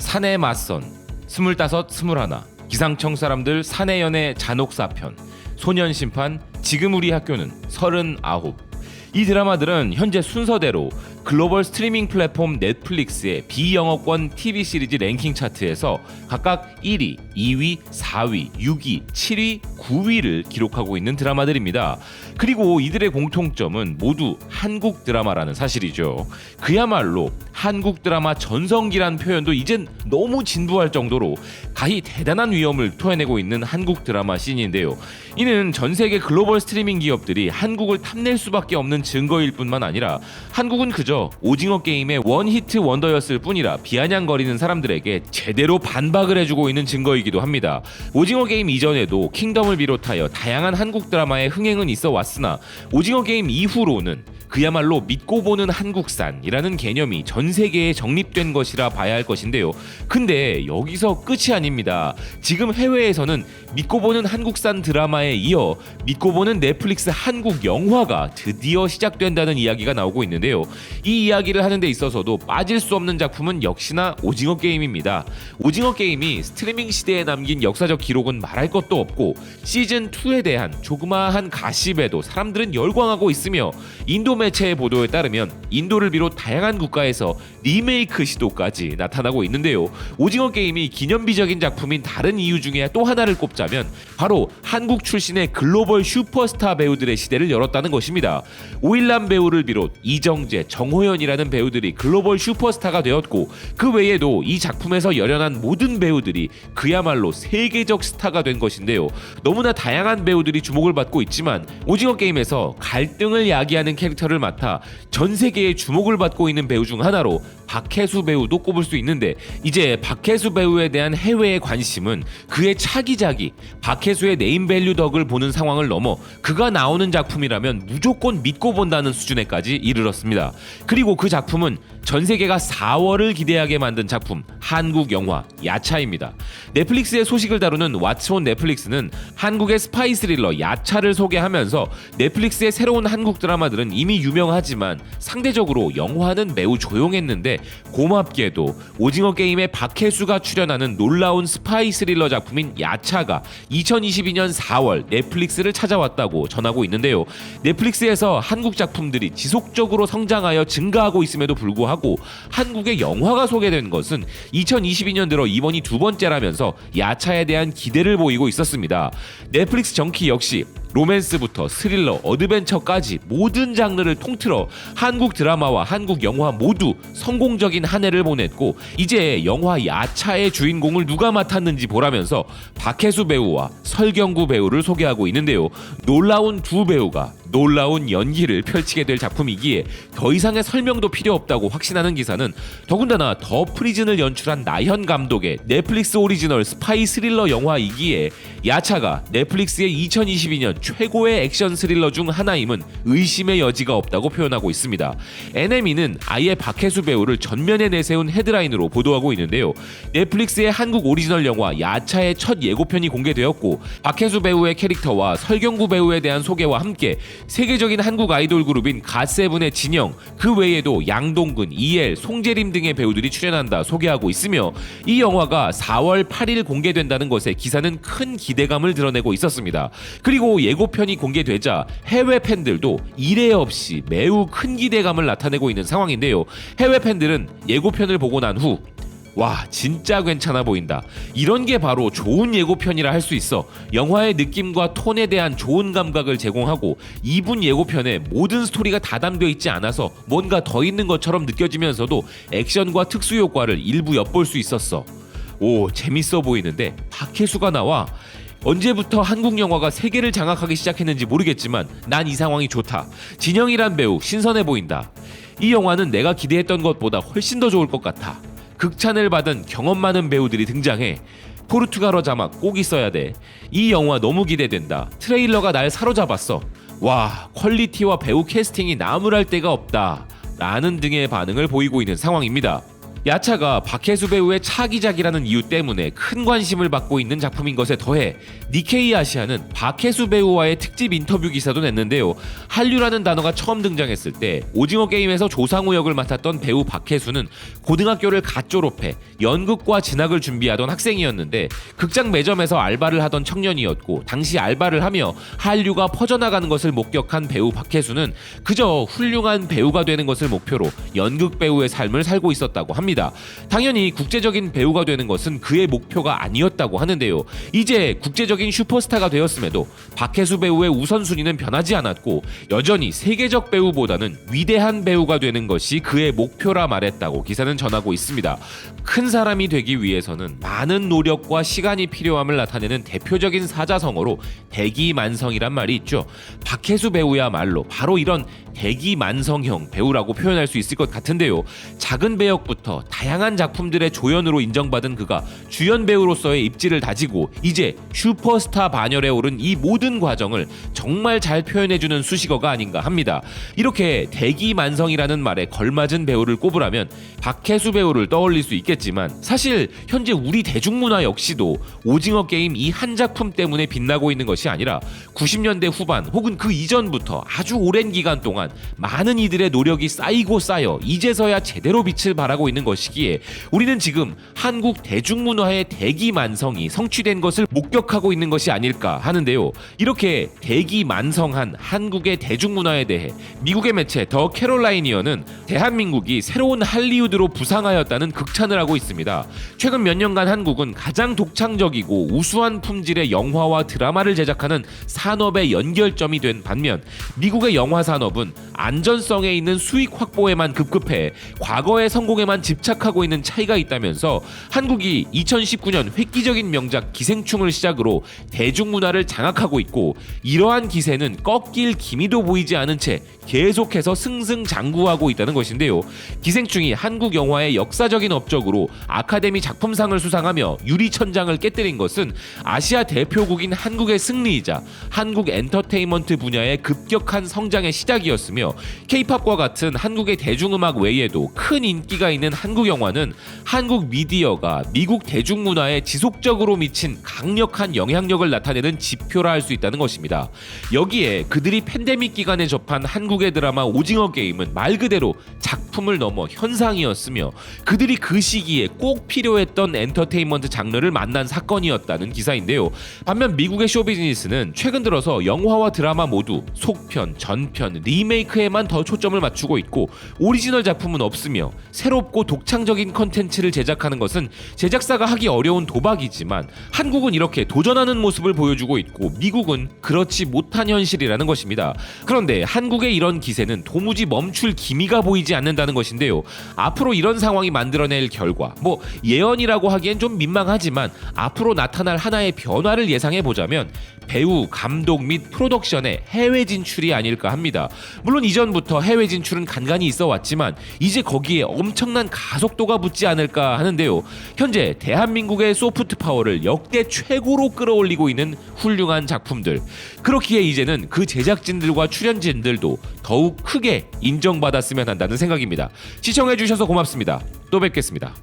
산에 맞선 스물다섯 스물하나. 기상청 사람들 산의 연애 잔혹사 편. 소년 심판 지금 우리 학교는 서른아홉. 이 드라마들은 현재 순서대로 글로벌 스트리밍 플랫폼 넷플릭스의 비영어권 TV 시리즈 랭킹 차트에서 각각 1위, 2위, 4위, 6위, 7위, 9위를 기록하고 있는 드라마들입니다. 그리고 이들의 공통점은 모두 한국 드라마라는 사실이죠. 그야말로 한국 드라마 전성기란 표현도 이젠 너무 진부할 정도로 가히 대단한 위험을 토해내고 있는 한국 드라마 씬인데요. 이는 전 세계 글로벌 스트리밍 기업들이 한국을 탐낼 수밖에 없는 증거일 뿐만 아니라 한국은 그저 오징어 게임의 원히트 원더였을 뿐이라 비아냥거리는 사람들에게 제대로 반박을 해주고 있는 증거이기도 합니다. 오징어 게임 이전에도 킹덤을 비롯하여 다양한 한국 드라마의 흥행은 있어 왔으나 오징어 게임 이후로는 그야말로 믿고 보는 한국산이라는 개념이 전 세계에 정립된 것이라 봐야 할 것인데요. 근데 여기서 끝이 아닙니다. 지금 해외에서는 믿고 보는 한국산 드라마에 이어 믿고 보는 넷플릭스 한국 영화가 드디어 시작된다는 이야기가 나오고 있는데요. 이 이야기를 하는 데 있어서도 빠질 수 없는 작품은 역시나 오징어 게임입니다. 오징어 게임이 스트리밍 시대에 남긴 역사적 기록은 말할 것도 없고 시즌 2에 대한 조그마한 가십에도 사람들은 열광하고 있으며 인도 매체의 보도에 따르면 인도를 비롯 다양한 국가에서 리메이크 시도까지 나타나고 있는데요. 오징어 게임이 기념비적인 작품인 다른 이유 중에 또 하나를 꼽자면 바로 한국 출신의 글로벌 슈퍼스타 배우들의 시대를 열었다는 것입니다. 오일남 배우를 비롯 이정재, 정 호연이라는 배우들이 글로벌 슈퍼스타가 되었고 그 외에도 이 작품에서 열연한 모든 배우들이 그야말로 세계적 스타가 된 것인데요. 너무나 다양한 배우들이 주목을 받고 있지만 오징어 게임에서 갈등을 야기하는 캐릭터를 맡아 전 세계의 주목을 받고 있는 배우 중 하나로 박혜수 배우도 꼽을 수 있는데 이제 박혜수 배우에 대한 해외의 관심은 그의 차기작이 박혜수의 네임밸류 덕을 보는 상황을 넘어 그가 나오는 작품이라면 무조건 믿고 본다는 수준에까지 이르렀습니다. 그리고 그 작품은 전 세계가 4월을 기대하게 만든 작품 한국 영화 야차입니다. 넷플릭스의 소식을 다루는 왓츠온 넷플릭스는 한국의 스파이 스릴러 야차를 소개하면서 넷플릭스의 새로운 한국 드라마들은 이미 유명하지만 상대적으로 영화는 매우 조용했는데 고맙게도 오징어 게임의 박혜수가 출연하는 놀라운 스파이 스릴러 작품인 야차가 2022년 4월 넷플릭스를 찾아왔다고 전하고 있는데요. 넷플릭스에서 한국 작품들이 지속적으로 성장하여 증가하고 있음에도 불구하고 한국의 영화가 소개된 것은 2022년 들어 이번이 두 번째라면서 야차에 대한 기대를 보이고 있었습니다. 넷플릭스 정키 역시 로맨스부터 스릴러, 어드벤처까지 모든 장르를 통틀어 한국 드라마와 한국 영화 모두 성공적인 한 해를 보냈고 이제 영화 야차의 주인공을 누가 맡았는지 보라면서 박혜수 배우와 설경구 배우를 소개하고 있는데요. 놀라운 두 배우가 놀라운 연기를 펼치게 될 작품이기에 더 이상의 설명도 필요 없다고 확신하는 기사는 더군다나 더 프리즌을 연출한 나현 감독의 넷플릭스 오리지널 스파이 스릴러 영화이기에 야차가 넷플릭스의 2022년 최고의 액션 스릴러 중 하나임은 의심의 여지가 없다고 표현하고 있습니다. NME는 아예 박혜수 배우를 전면에 내세운 헤드라인으로 보도하고 있는데요. 넷플릭스의 한국 오리지널 영화 야차의 첫 예고편이 공개되었고 박혜수 배우의 캐릭터와 설경구 배우에 대한 소개와 함께 세계적인 한국 아이돌 그룹인 갓세븐의 진영 그 외에도 양동근, 이엘, 송재림 등의 배우들이 출연한다 소개하고 있으며 이 영화가 4월 8일 공개된다는 것에 기사는 큰 기대감을 드러내고 있었습니다. 그리고 예고편이 공개되자 해외 팬들도 이례 없이 매우 큰 기대감을 나타내고 있는 상황인데요. 해외 팬들은 예고편을 보고 난 후 와 진짜 괜찮아 보인다 이런 게 바로 좋은 예고편이라 할 수 있어 영화의 느낌과 톤에 대한 좋은 감각을 제공하고 2분 예고편에 모든 스토리가 다 담겨 있지 않아서 뭔가 더 있는 것처럼 느껴지면서도 액션과 특수 효과를 일부 엿볼 수 있었어 오 재밌어 보이는데 박혜수가 나와 언제부터 한국 영화가 세계를 장악하기 시작했는지 모르겠지만 난 이 상황이 좋다. 진영이란 배우 신선해 보인다. 이 영화는 내가 기대했던 것보다 훨씬 더 좋을 것 같아. 극찬을 받은 경험 많은 배우들이 등장해. 포르투갈어 자막 꼭 있어야 돼. 이 영화 너무 기대된다. 트레일러가 날 사로잡았어. 와, 퀄리티와 배우 캐스팅이 나무랄 데가 없다. 라는 등의 반응을 보이고 있는 상황입니다. 야차가 박혜수 배우의 차기작이라는 이유 때문에 큰 관심을 받고 있는 작품인 것에 더해 니케이 아시아는 박혜수 배우와의 특집 인터뷰 기사도 냈는데요. 한류라는 단어가 처음 등장했을 때 오징어 게임에서 조상우 역을 맡았던 배우 박혜수는 고등학교를 갓 졸업해 연극과 진학을 준비하던 학생이었는데 극장 매점에서 알바를 하던 청년이었고 당시 알바를 하며 한류가 퍼져나가는 것을 목격한 배우 박혜수는 그저 훌륭한 배우가 되는 것을 목표로 연극 배우의 삶을 살고 있었다고 합니다. 당연히 국제적인 배우가 되는 것은 그의 목표가 아니었다고 하는데요. 이제 국제적인 슈퍼스타가 되었음에도 박혜수 배우의 우선순위는 변하지 않았고 여전히 세계적 배우보다는 위대한 배우가 되는 것이 그의 목표라 말했다고 기사는 전하고 있습니다. 큰 사람이 되기 위해서는 많은 노력과 시간이 필요함을 나타내는 대표적인 사자성어로 대기만성이란 말이 있죠. 박혜수 배우야말로 바로 이런 대기만성형 배우라고 표현할 수 있을 것 같은데요. 작은 배역부터 다양한 작품들의 조연으로 인정받은 그가 주연 배우로서의 입지를 다지고 이제 슈퍼스타 반열에 오른 이 모든 과정을 정말 잘 표현해주는 수식어가 아닌가 합니다. 이렇게 대기만성이라는 말에 걸맞은 배우를 꼽으라면 박혜수 배우를 떠올릴 수 있겠지만 사실 현재 우리 대중문화 역시도 오징어 게임 이 한 작품 때문에 빛나고 있는 것이 아니라 90년대 후반 혹은 그 이전부터 아주 오랜 기간 동안 많은 이들의 노력이 쌓이고 쌓여 이제서야 제대로 빛을 발하고 있는 것이기에 우리는 지금 한국 대중문화의 대기만성이 성취된 것을 목격하고 있는 것이 아닐까 하는데요. 이렇게 대기만성한 한국의 대중문화에 대해 미국의 매체 더 캐롤라이니어는 대한민국이 새로운 할리우드로 부상하였다는 극찬을 하고 있습니다. 최근 몇 년간 한국은 가장 독창적이고 우수한 품질의 영화와 드라마를 제작하는 산업의 연결점이 된 반면 미국의 영화 산업은 안전성에 있는 수익 확보에만 급급해 과거의 성공에만 집착하고 있는 차이가 있다면서 한국이 2019년 획기적인 명작 기생충을 시작으로 대중문화를 장악하고 있고 이러한 기세는 꺾일 기미도 보이지 않은 채 계속해서 승승장구하고 있다는 것인데요. 기생충이 한국 영화의 역사적인 업적으로 아카데미 작품상을 수상하며 유리천장을 깨뜨린 것은 아시아 대표국인 한국의 승리이자 한국 엔터테인먼트 분야의 급격한 성장의 시작이었 으며 케이팝과 같은 한국의 대중음악 외에도 큰 인기가 있는 한국 영화는 한국 미디어가 미국 대중문화에 지속적으로 미친 강력한 영향력을 나타내는 지표라 할 수 있다는 것입니다. 여기에 그들이 팬데믹 기간에 접한 한국의 드라마 오징어 게임은 말 그대로 작품을 넘어 현상이었으며 그들이 그 시기에 꼭 필요했던 엔터테인먼트 장르를 만난 사건이었다는 기사인데요. 반면 미국의 쇼비즈니스는 최근 들어서 영화와 드라마 모두 속편, 전편, 리메이크에만 더 초점을 맞추고 있고 오리지널 작품은 없으며 새롭고 독창적인 컨텐츠를 제작하는 것은 제작사가 하기 어려운 도박이지만 한국은 이렇게 도전하는 모습을 보여주고 있고 미국은 그렇지 못한 현실이라는 것입니다. 그런데 한국의 이런 기세는 도무지 멈출 기미가 보이지 않는다는 것인데요. 앞으로 이런 상황이 만들어낼 결과, 뭐 예언이라고 하기엔 좀 민망하지만 앞으로 나타날 하나의 변화를 예상해 보자면 배우, 감독 및 프로덕션의 해외 진출이 아닐까 합니다. 물론 이전부터 해외 진출은 간간히 있어 왔지만 이제 거기에 엄청난 가속도가 붙지 않을까 하는데요. 현재 대한민국의 소프트 파워를 역대 최고로 끌어올리고 있는 훌륭한 작품들. 그렇기에 이제는 그 제작진들과 출연진들도 더욱 크게 인정받았으면 한다는 생각입니다. 시청해 주셔서 고맙습니다. 또 뵙겠습니다.